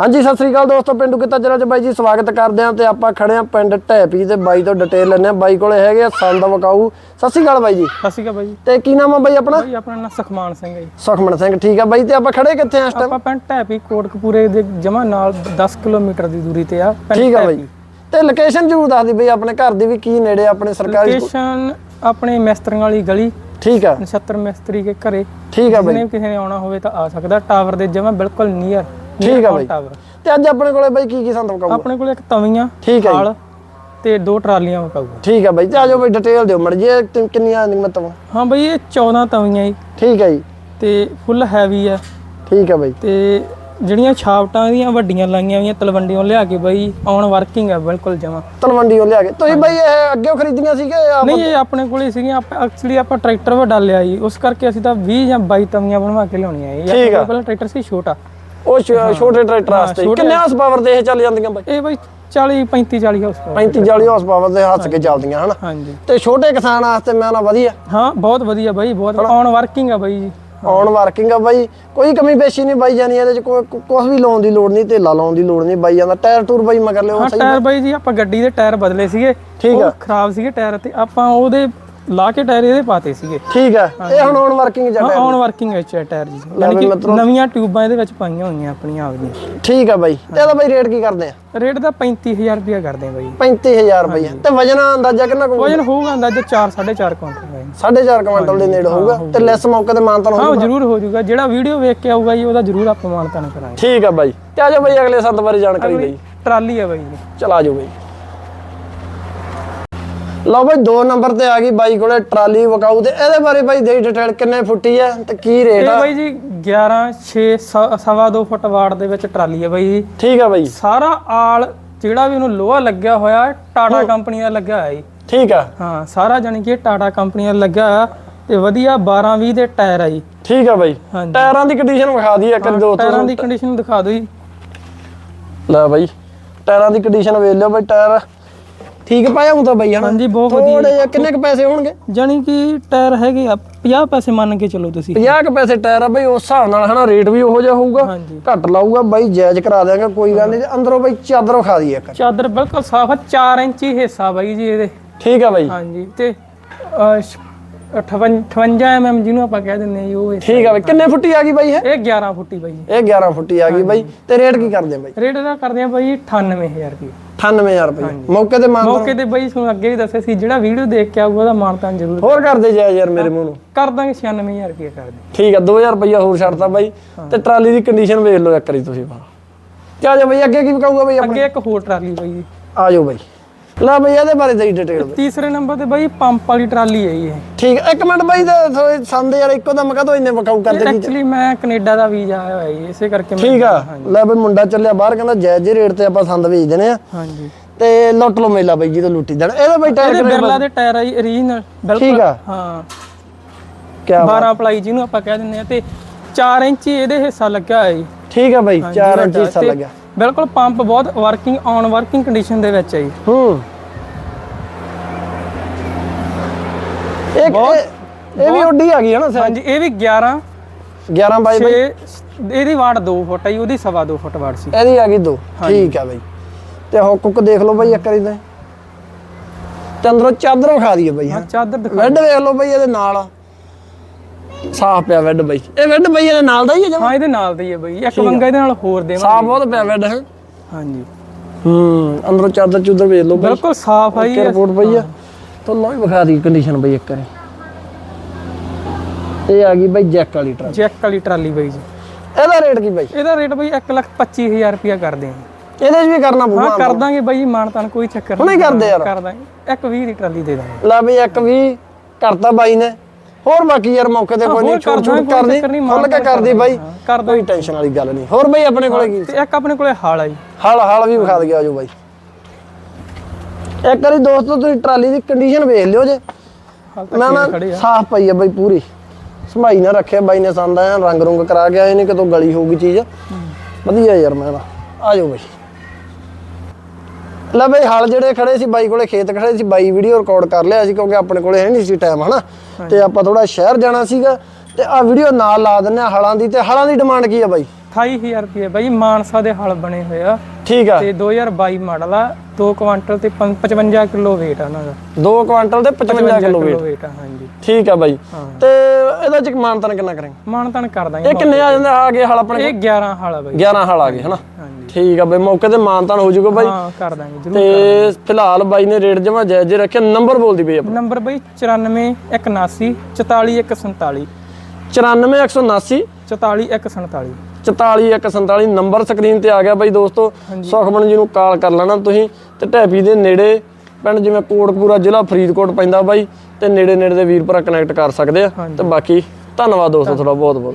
ਹਾਂਜੀ ਸਤਿ ਸ੍ਰੀ ਅਕਾਲ ਦੋਸਤੋ ਪਿੰਡੂ ਕਿੱਤਾ ਜਰਾ ਚ ਬਾਈ ਜੀ ਸਵਾਗਤ ਕਰਦੇ ਆਂ ਤੇ ਆਪਾਂ ਖੜੇ ਆਂ ਪਿੰਡ ਢੈਪੀ ਤੇ ਬਾਈ ਤੋਂ ਡਿਟੇਲ ਲੈਣੇ ਆ ਬਾਈ ਕੋਲੇ ਹੈਗੇ ਆ ਸੰਦ ਵਕਾਊ। ਸਤਿ ਸ੍ਰੀ ਅਕਾਲ ਬਾਈ ਜੀ। ਸਤਿ ਸ਼੍ਰੀ ਅਕਾਲ ਬਾਈ ਤੇ ਕੀ ਨਾਮ ਆ ਬਾਈ ਆਪਣਾ? ਬਾਈ ਆਪਣਾ ਨਾਮ ਸੁਖਮਾਨ ਸਿੰਘ ਹੈ ਜੀ। ਸੁਖਮਨ ਸਿੰਘ ਠੀਕ ਆ ਬਾਈ ਤੇ ਆਪਾਂ ਖੜੇ ਕਿੱਥੇ ਆ ਇਸ ਟਾਈਮ ਆਪਾਂ ਪਿੰਡ ਟੈਪੀ ਕੋਟਕਪੂਰੇ ਦੇ ਜਮਾ ਨਾਲ 10 ਕਿਲੋਮੀਟਰ ਦੀ ਦੂਰੀ ਤੇ ਆ ਪਿੰਡ ਠੀਕ ਆ ਬਾਈ। ਤੇ ਲੋਕੇਸ਼ਨ ਜ਼ਰੂਰ ਦੱਸ ਦੀ ਬਈ ਆਪਣੇ ਘਰ ਦੀ ਵੀ ਕੀ ਨੇੜੇ ਆਪਣੇ ਸਰਕਾਰੀ? ਲੋਕੇਸ਼ਨ ਆਪਣੇ ਮਿਸਤਰੀਆਂ ਵਾਲੀ ਗਲੀ। ਠੀਕ ਆ। ਨਛੱਤਰ ਮਿਸਤਰੀ ਦੇ ਘਰੇ। ਠੀਕ ਆ ਬਾਈ। ਜਿਹਨੇ ਕਿਸੇ ਨੇ ਆਉਣਾ ਹੋਵੇ ਤਾਂ ਆ ਸਕਦਾ। ਟਾਵਰ ਦੇ ਜਮਾ ਬਿਲਕੁਲ ਨੀਅਰ ਠੀਕ ਆ ਬਾਈ। ਤੇ ਅੱਜ ਆਪਣੇ ਕੋਲੇ ਬਾਈ ਕੀ ਕੀ ਸੰਦ ਵਕਾਊ ਆਪਣੇ ਕੋਲ ਇੱਕ ਤਵੀਆਂ ਠੀਕ ਹਾਲ ਤੇ ਦੋ ਟਰਾਲੀਆਂ ਵਕਾਊਗਾ। ਠੀਕ ਆ ਬਾਈ ਤੇ ਆਜੋ ਬਾਈ ਡਿਟੇਲ ਦਿਓ ਮੜ ਜੇ ਕਿੰਨੀਆਂ ਮਤਲਬ ਹਾਂ ਬਾਈ ਇਹ 14 ਤਵੀਆਂ ਜੀ। ਠੀਕ ਆ ਜੀ। ਤੇ ਫੁੱਲ ਹੈਵੀ ਆ। ਠੀਕ ਆ ਬਾਈ। ਤੇ ਜਿਹੜੀਆਂ ਛਾਪਟਾਂ ਦੀਆਂ ਵੱਡੀਆਂ ਲਾਈਆਂ ਹੋਈਆਂ ਤਲਵੰਡੀਆਂ ਲਿਆ ਕੇ ਬਾਈ ਔਨ ਵਰਕਿੰਗ ਆ ਬਿਲਕੁਲ ਜਮਾ। ਤਲਵੰਡੀੋਂ ਲਿਆ ਕੇ। ਤੁਸੀਂ ਬਾਈ ਇਹ ਅੱਗੇ ਖਰੀਦੀਆਂ ਸੀਗੇ ਆਪ- ਨਹੀਂ ਇਹ ਆਪਣੇ ਕੋਲੇ ਸੀਗੀਆਂ ਐਕਚੁਅਲੀ ਆਪਾਂ ਟਰੈਕਟਰ ਵੱਡਾ ਲਿਆ ਜੀ। ਉਸ ਕਰਕੇ ਅਸੀਂ ਤਾਂ 20 ਜਾਂ 22 ਤਵੀਆਂ ਬਣਵਾ ਕੇ ਲਿਆਉਣੀਆਂ ਕੋਲ ਪਹਿਲਾਂ ਟਰੈਕਟਰ ਸੀ ਛੋਟਾ। ਉਹ ਛੋਟੇ ਟਰੈਕਟਰ ਵਾਸਤੇ। ਕਿੰਨੇ ਹਾਰਸ ਪਾਵਰ ਦੇ ਇਹ ਚੱਲ ਜਾਂਦੀਆਂ ਬਾਈ? ਇਹ ਬਾਈ 40 35 40 ਹਾਊਸ 35 40 ਹਾਰਸ ਪਾਵਰ ਦੇ ਹੱਸ ਕੇ ਚੱਲਦੀਆਂ ਹਨਾ? ਹਾਂਜੀ। ਤੇ ਛੋਟੇ ਕਿਸਾਨ ਵਾਸਤੇ ਮੈਂ ਨਾ ਵਧੀਆ। ਹਾਂ ਬਹੁਤ ਵਧੀਆ ਬਾਈ ਬਹੁਤ ਔਨ ਵਰਕਿੰਗ ਆ ਬਾਈ ਜੀ। ਔਨ ਵਰਕਿੰਗ ਆ ਬਾਈ। ਕੋਈ ਕਮੀ ਪੇਸ਼ੀ ਨਹੀਂ ਬਾਈ ਜਾਨੀ ਇਹਦੇ ਚ ਕੋਈ ਕੁਝ ਵੀ ਲਾਉਣ ਦੀ ਲੋੜ ਨਹੀਂ ਢੇਲਾ ਲਾਉਣ ਦੀ ਲੋੜ ਨਹੀਂ ਬਾਈ ਜਾਂਦਾ। ਟਾਇਰ ਟੂਰ ਬਾਈ ਮਗਰ ਲਿਓ ਹਾਂ ਟਾਇਰ ਬਾਈ ਜੀ ਆਪਾਂ ਗੱਡੀ ਦੇ ਟਾਇਰ ਬਦਲੇ ਸੀਗੇ। ਠੀਕ ਆ। ਖਰਾਬ ਸੀਗੇ ਟਾਇਰ ਤੇ ਆਪਾਂ ਉਹਦੇ ਲਾ ਕੇ ਟਾਇਰ ਇਹਦੇ ਪਾਤੇ ਸੀਗੇ। ਠੀਕ ਆ ਇਹ ਹੁਣ ਔਨ ਵਰਕਿੰਗ ਹਾਂ ਚੱਲ ਔਨ ਵਰਕਿੰਗ ਵਿੱਚ ਹੈ ਟਾਇਰ ਜੀ। ਯਾਨੀ ਕਿ ਨਵੀਆਂ ਟਿਊਬਾਂ ਇਹਦੇ ਵਿੱਚ ਪਾਈਆਂ ਹੋਈਆਂ ਆਪਣੀਆਂ ਆਪਦੀਆਂ ਠੀਕ ਆ ਬਾਈ। ਤੇ ਇਹਦਾ ਬਾਈ ਰੇਟ ਕੀ ਕਰਦੇ ਆ? ਰੇਟ ਦਾ 35000 ਰੁਪਇਆ ਕਰਦੇ ਆ ਬਾਈ। 35000 ਰੁਪਏ ਤੇ ਵਜਨ ਅੰਦਾਜ਼ਾ ਕਿੰਨਾ ਕੁ ਵਜਨ ਹੋਊਗਾ ਅੰਦਾਜ਼ਾ 4 4.5 ਕੁਇੰਟਲ ਬਾਈ। 4.5 ਕੁਇੰਟਲ ਦੇ ਨੇੜੇ ਹੋਊਗਾ ਤੇ ਲੈਸ ਮੌਕੇ ਤੇ ਮਾਨਤਨ ਹਾਂ ਜ਼ਰੂਰ ਹੋ ਜਾਊਗਾ ਜਿਹੜਾ ਵੀਡੀਓ ਵੇਖ ਕੇ ਆਊਗਾ ਜੀ ਉਹਦਾ ਜ਼ਰੂਰ ਆਪਾਂ ਮਾਨਤਾਨ ਕਰਾਂਗੇ। ਠੀਕ ਆ ਬਾਈ। ਤੇ ਆਜੋ ਬਾਈ ਅਗਲੇ ਸੰਦ ਬਾਰੇ ਜਾਣਕਾਰੀ ਲਈ। ਟਰਾਲੀ ਆ ਬਾਈ ਚਲਾ ਜਾਓ ਬਾਈ। ਲਓ ਬਾਈ 2 ਨੰਬਰ ਤੇ ਆ ਗਈ ਬਾਈ ਕੋਲੇ ਟਰਾਲੀ ਵਕਾਊ ਤੇ ਇਹਦੇ ਬਾਰੇ ਬਾਈ ਦੇ ਡਿਟੇਲ ਕਿੰਨੇ ਫੁੱਟੀ ਆ ਤੇ ਕੀ ਰੇਟ ਇਹ ਆ। ਬਾਈ ਜੀ 11 6 ਸਵਾ 2 ਫੁੱਟ ਵਾਟ ਦੇ ਵਿੱਚ ਟਰਾਲੀ ਆ ਬਾਈ ਜੀ। ਠੀਕ ਆ ਬਾਈ। ਸਾਰਾ ਆਲ ਜਿਹੜਾ ਵੀ ਉਹਨੂੰ ਲੋਹਾ ਲੱਗਿਆ ਹੋਇਆ ਟਾਟਾ ਕੰਪਨੀ ਦਾ ਲੱਗਾ ਜੀ। ਠੀਕ ਆ। ਹਾਂ ਸਾਰਾ ਜਾਨੀ ਕਿ ਟਾਟਾ ਕੰਪਨੀ ਦਾ ਲੱਗਾ ਹੋਇਆ ਤੇ ਵਧੀਆ 12 20 ਦੇ ਟਾਇਰ ਆ ਜੀ। ਠੀਕ ਆ ਬਾਈ। ਟਾਇਰਾਂ ਦੀ ਕੰਡੀਸ਼ਨ ਵਿਖਾ ਦਈਏ ਇੱਕ ਦੋ ਟਾਇਰਾਂ ਦੀ ਕੰਡੀਸ਼ਨ ਦਿਖਾ ਦਿਓ ਜੀ। ਲੈ ਬਾਈ ਟਾਇਰਾਂ ਦੀ ਕੰਡੀਸ਼ਨ ਵੇਖ ਲਿਓ ਬਾਈ ਟਾਇਰ ਠੀਕ ਪਾਇਆ ਹੁੰਦਾ ਬਾਈ ਹਨਾ ਹਾਂਜੀ ਬਹੁਤ ਥੋੜੇ ਜਿਹਾ ਕਿੰਨੇ ਕ ਪੈਸੇ ਹੋਣਗੇ? ਜਾਨੀ ਕਿ ਟਾਇਰ ਹੈਗੇ ਆ 50 ਪੈਸੇ ਮੰਨ ਕੇ ਚੱਲੋ ਤੁਸੀਂ। 50 ਕ ਪੈਸੇ ਟਾਇਰ ਆ ਬਾਈ ਉਸ ਹਿਸਾਬ ਨਾਲ ਹਨਾ ਰੇਟ ਵੀ ਉਹੋ ਜਿਹਾ ਹੋਊਗਾ। ਹਾਂਜੀ। ਘੱਟ ਲਾਊਗਾ ਬਾਈ ਜਾਇਜ਼ ਕਰਾ ਦਿਆਂਗੇ ਕੋਈ ਗੱਲ ਨਹੀਂ। ਤੇ ਅੰਦਰੋਂ ਬਾਈ ਚਾਦਰ ਵਿਖਾ ਦਈਏ ਇੱਕ। ਚਾਦਰ ਬਿਲਕੁਲ ਸਾਫ਼ ਆ 4 ਇੰਚੀ ਹਿੱਸਾ ਬਾਈ ਜੀ ਇਹਦੇ। ਠੀਕ ਆ ਬਾਈ। ਹਾਂਜੀ ਤੇ 58 mm ਜਿਹਨੂੰ ਆਪਾਂ ਕਹਿ ਦਿੰਦੇ ਆ ਜੀ ਉਹ ਇਹ- ਠੀਕ ਆ ਬਾਈ ਕਿੰਨੇ ਫੁੱਟੀ ਆ ਗਈ ਬਾਈ ਇਹ? ਇਹ 11 ਫੁੱਟੀ ਬਾਈ। ਜੀ ਇਹ 11 ਫੁੱਟੀ ਆ ਗਈ ਬਾਈ ਤੇ ਰੇਟ ਕੀ ਕਰਦੇ ਆ ਬਾਈ? ਰੇਟ ਦਾ ਕਰਦੇ ਆ ਬਾਈ 98000 ਰੁਪਏ। 98000 ਰੁਪਏ। ਮੌਕੇ ਤੇ ਮੰਨ ਮੌਕੇ ਤੇ ਬਾਈ ਤੁਹਾਨੂੰ ਅੱਗੇ ਵੀ ਦੱਸਿਆ ਸੀ ਜਿਹੜਾ ਵੀਡੀਓ ਦੇਖ ਕੇ ਆਊਗਾ ਉਹਦਾ ਮਾਨਤਾਨ ਜ਼ਰੂਰ ਹੋਰ ਕਰਦੇ ਜਾਇਜ਼ ਯਾਰ ਮੇਰੇ ਮੂੰਹ ਨੂੰ। ਕਰ ਦਾਂਗੇ 96000 ਰੁਪਏ ਕਰ ਠੀਕ ਆ 2000 ਰੁਪਇਆ ਹੋਰ ਛੱਡਤਾ ਬਾਈ ਤੇ ਟਰਾਲੀ ਦੀ ਕੰਡੀਸ਼ਨ ਵੇਖ ਲਓ ਇੱਕ ਵਾਰੀ ਤੁਸੀਂ। ਤੇ ਆ ਜਾਓ ਬਾਈ ਅੱਗੇ ਕੀ ਕਹੂਗਾ ਬਾਈ ਅੱਗੇ ਇੱਕ ਹੋਰ ਟਰਾਲੀ ਬਾਈ। ਜੀ ਆ ਜਾਓ ਬਾਈ। ਲੈ ਬਾਈ ਇਹਦੇ ਬਾਰੇ ਸਹੀ ਡਿਟੇਲ ਤੀਸਰੇ ਨੰਬਰ ਤੇ ਬਾਈ ਪੰਪ ਵਾਲੀ ਟਰਾਲੀ ਹੈ ਇਹ। ਠੀਕ ਇੱਕ ਮਿੰਟ ਬਾਈ ਥੋੜੇ ਸੰਦ ਯਾਰ ਇੱਕੋ ਦਮ ਕਦੋਂ ਇੰਨੇ ਵਕਾਊ ਕਰਦੇ ਕੀ ਐਕਚੁਅਲੀ ਮੈਂ ਕੈਨੇਡਾ ਦਾ ਵੀਜ਼ਾ ਆਇਆ ਹੋਇਆ ਜੀ ਇਸੇ ਕਰਕੇ ਠੀਕ ਆ। ਲੈ ਬਈ ਮੁੰਡਾ ਚੱਲਿਆ ਬਾਹਰ ਕਹਿੰਦਾ ਜਾਇਜ਼ ਰੇਟ ਤੇ ਆਪਾਂ ਸੰਦ ਵੇਚ ਦੇਣੇ ਆ। ਹਾਂਜੀ। ਤੇ ਲੁੱਟ ਲਓ ਮੇਲਾ ਬਾਈ ਜੀ ਤੋਂ ਲੁੱਟੀ ਦੇਣਾ। ਇਹਦਾ ਬਾਈ ਟਾਇਰ ਇਹਦੇ ਬਿਰਲਾ ਦੇ ਟਾਇਰ ਆ ਜੀ origignal ਬਿਲਕੁਲ। ਠੀਕ ਆ। ਹਾਂ। ਕਿਆ 12 ਪਲਾਈ ਜਿਹਨੂੰ ਆਪਾਂ ਕਹਿ ਦਿੰਦੇ ਆ ਤੇ 4 ਇੰਚੀ ਇਹਦੇ ਹਿੱਸਾ ਲੱਗਾ ਹੋਇਆ ਜੀ। ਠੀਕ ਆ ਬਾਈ 4 ਇੰਚ ਹਿੱਸਾ ਲੱਗਿਆ। ਬਿਲਕੁਲ ਪੰਪ ਬਹੁਤ ਵਰਕਿੰਗ ਔਨ ਵਰਕਿੰਗ ਕੰਡੀਸ਼ਨ ਦੇ ਵਿੱਚ ਹੈ ਜੀ। ਹੂੰ। ਇੱਕ ਇਹ ਵੀ ਓਡੀ ਆ ਗਈ ਹੈ ਨਾ ਹਾਂਜੀ ਇਹ ਵੀ 11 11 ਬਾਈ 6 ਇਹਦੀ ਵਾਟ 2 ਫੁੱਟ ਹੈ ਜੀ ਉਹਦੀ ਸਵਾ 2 ਫੁੱਟ ਵਾਟ ਸੀ। ਇਹਦੀ ਆ ਗਈ ਦੋ। ਠੀਕ ਆ ਬਾਈ। ਤੇ ਹੁੱਕ ਹੁੱਕ ਦੇਖ ਲਓ ਬਾਈ ਇੱਕ ਵਾਰੀ ਤਾਂ। ਅੰਦਰੋਂ ਚਾਦਰ ਵਿਖਾ ਦਈਏ ਬਾਈ ਹਾਂ ਹਾਂ ਚਾਦਰ ਦਿਖਾ ਵੈੱਡ ਵੇਖ ਲਓ ਬਾਈ ਇਹਦੇ ਨਾਲ। ਸਾਫ਼ ਪਿਆ ਵੈੱਡ ਬਾਈ। ਇਹ ਵੈੱਡ ਬਾਈ ਇਹਦੇ ਨਾਲ ਦਾ ਹੀ ਹੈ ਜਮਾ? ਹਾਂ ਇਹਦੇ ਨਾਲ ਦੀ ਹੈ ਬਈ। ਇੱਕ ਵੰਗਾ ਇਹਦੇ ਨਾਲ ਹੋਰ ਦੇਵਾਂ ਸਾਫ਼ ਬਹੁਤ ਪਿਆ ਵੈੱਡ ਹੈ ਹਾਂਜੀ। ਹੂੰ ਅੰਦਰੋਂ ਚਾਦਰ ਚੁਦਰ ਵੇਖ ਲਓ ਬਾਈ। ਬਿਲਕੁਲ ਸਾਫ਼ ਹੈ ਜੀ। ਕਿ ਰਿਪੋਰਟ ਪਈ ਆ। ਤਾਂ ਲਓ ਹੀ ਵਿਖਾ ਦੀ ਕੰਡੀਸ਼ਨ ਬਾਈ ਇੱਕ ਵਾਰੀ। ਇਹ ਆ ਗਈ ਬਾਈ ਜੈਕ ਵਾਲੀ ਟਰੱਕ ਜੈਕ ਵਾਲੀ ਟਰਾਲੀ ਬਈ ਜੀ। ਇਹਦਾ ਰੇਟ ਕੀ ਬਾਈ? ਇਹਦਾ ਰੇਟ ਬਈ 125000 ਰੁਪਇਆ ਕਰਦੇ ਆ। ਇਹਦੇ 'ਚ ਵੀ ਕਰਨਾ ਹਾਂ ਪਊਗਾ ਕਰ ਦਾਂਗੇ ਬਾਈ ਮਾਨਤਾਨ ਕੋਈ ਚੱਕਰ ਹੁਣੇ ਕਰਦੇ ਯਾਰ। ਕਰ ਦਾਂਗੇ। ਇੱਕ 20 ਦੀ ਟਰਾਲੀ ਦੇ ਦਾਂਗੇ। ਲੈ ਬਈ ਇੱਕ ਵੀ ਕਰਤਾ ਬਾਈ ਨੇ। ਹੋਰ ਬਾਕੀ ਯਾਰ ਮੌਕੇ ਤੇ ਕੋਈ ਨਹੀਂ ਹੋਰ ਛੋਟ ਛੋਟ ਕੋਈ ਕਰਦੀ ਨਹੀਂ, ਖੁੱਲ ਕੇ ਕਰਦੀ ਬਾਈ। ਕਰ ਕੋਈ ਟੈਨਸ਼ਨ ਵਾਲੀ ਗੱਲ ਨਹੀਂ। ਹੋਰ ਬਾਈ ਆਪਣੇ ਕੋਲੇ ਕੀ? ਤੇ ਇੱਕ ਆਪਣੇ ਕੋਲੇ ਹਾਲ ਆ ਜੀ। ਹਲ ਹਲ ਵੀ ਵਿਖਾ ਦਗੇ ਆਜੋ ਬਾਈ। ਇੱਕ ਵਾਰੀ ਦੋਸਤੋ ਤੁਸੀਂ ਟਰਾਲੀ ਦੀ ਕੰਡੀਸ਼ਨ ਵੇਖ ਲਿਓ ਜੇ। ਹਾਲ ਨਾ ਨਾ ਆ? ਸਾਫ਼ ਪਈ ਆ ਬਾਈ ਪੂਰੀ। ਸੰਭਾਈ ਨਾ ਰੱਖਿਆ ਬਾਈ ਨੇ ਸੰਦ ਆ ਰੰਗ ਰੁੰਗ ਕਰਾ ਕੇ ਆਏ ਨੇ ਕਿਤੋਂ ਗਲੀ ਹੋਊਗੀ ਚੀਜ਼। ਵਧੀਆ ਯਾਰ ਮੈਂ ਆਜੋ ਬਾਈ। ਲੈ ਬਈ ਹਲ ਜਿਹੜੇ ਖੜੇ ਸੀ ਬਾਈ ਕੋਲੇ ਖੇਤ ਖੜੇ ਸੀ ਬਾਈ ਵੀਡੀਓ ਰਿਕਾਰਡ ਕਰ ਲਿਆ ਸੀ ਕਿਉਂਕਿ ਆਪਣੇ ਕੋਲੇ ਹੈ ਨਹੀਂ ਸੀ ਟਾਈਮ ਹਨਾ? ਤੇ ਆਪਾਂ ਥੋੜਾ ਸ਼ਹਿਰ ਜਾਣਾ ਸੀਗਾ ਤੇ ਆ ਵੀਡੀਓ ਨਾਲ ਲਾ ਦਿੰਨੇ ਆ ਹਲਾਂ ਦੀ ਤੇ ਹਲਾਂ ਦੀ ਡਿਮਾਂਡ ਕੀ ਆ ਬਾਈ? 28000 ਰੁਪਏ। ਬਾਈ ਮਾਨਸਾ ਦੇ ਹਲ ਬਣੇ ਹੋਏ ਆ। ਠੀਕ ਆ। ਤੇ 2022 ਮਾਡਲ ਆ। 2 ਕੁਆਂਟਲ ਤੇ ਪੰ- 55 ਕਿਲੋ weight ਆ ਉਹਨਾਂ ਦਾ। 2 ਕੁਆਂਟਲ ਤੇ 55 ਕਿਲੋ weight ਆ ਹਾਂਜੀ। ਠੀਕ ਆ ਬਾਈ। ਤੇ ਇਹਦਾ ਚ ਮਾਨਤਨ ਕਿੰਨਾ ਕਰਾਂਗੇ? ਮਾਨਤਨ ਕਰ ਦਾਂਗੇ ਇਹ ਕਿੰਨੇ ਆ ਜਾਂਦੇ? ਆ ਗਏ ਹਲ ਆਪਣੇ ਇਹ 11 ਹਲ ਆ ਬਾਈ। 11 ਹਲ ਆ ਗਏ ਹਨਾ? ਠੀਕ ਆ ਬਾਈ ਮੌਕੇ ਤੇ ਮਾਨਤਨ ਹੋ ਜਾਊਗਾ ਬਾਈ। ਹਾਂ ਕਰ ਦਾਂਗੇ ਜਰੂਰ ਤੇ ਫਿਲਹਾਲ ਬਾਈ ਨੇ ਰੇਟ ਜਮਾ ਜਾਇਜ਼ ਜਿਹਾ ਰੱਖਿਆ। ਨੰਬਰ ਬੋਲਦੀ ਪਈ ਆਪਣਾ। ਨੰਬਰ ਬਾਈ 94 179 44147 94179 44147 44147 ਨੰਬਰ ਸਕਰੀਨ ਤੇ ਆ ਗਿਆ ਬਾਈ ਦੋਸਤੋ। ਸੁਖਮਨ ਜੀ ਨੂੰ ਕਾਲ ਕਰ ਲੈਣਾ ਤੁਸੀਂ ਤੇ ਢੈਪੀ ਦੇ ਨੇੜੇ ਪਿੰਡ ਜਿਵੇਂ ਕੋਟਕਪੂਰਾ ਜ਼ਿਲ੍ਹਾ ਫਰੀਦਕੋਟ ਪੈਂਦਾ ਬਾਈ ਤੇ ਨੇੜੇ ਨੇੜੇ ਦੇ ਵੀਰ ਭਰਾ ਕਨੈਕਟ ਕਰ ਸਕਦੇ ਆ। ਤੇ ਬਾਕੀ ਧੰਨਵਾਦ ਦੋਸਤੋ ਤੁਹਾਡਾ ਬਹੁਤ ਬਹੁਤ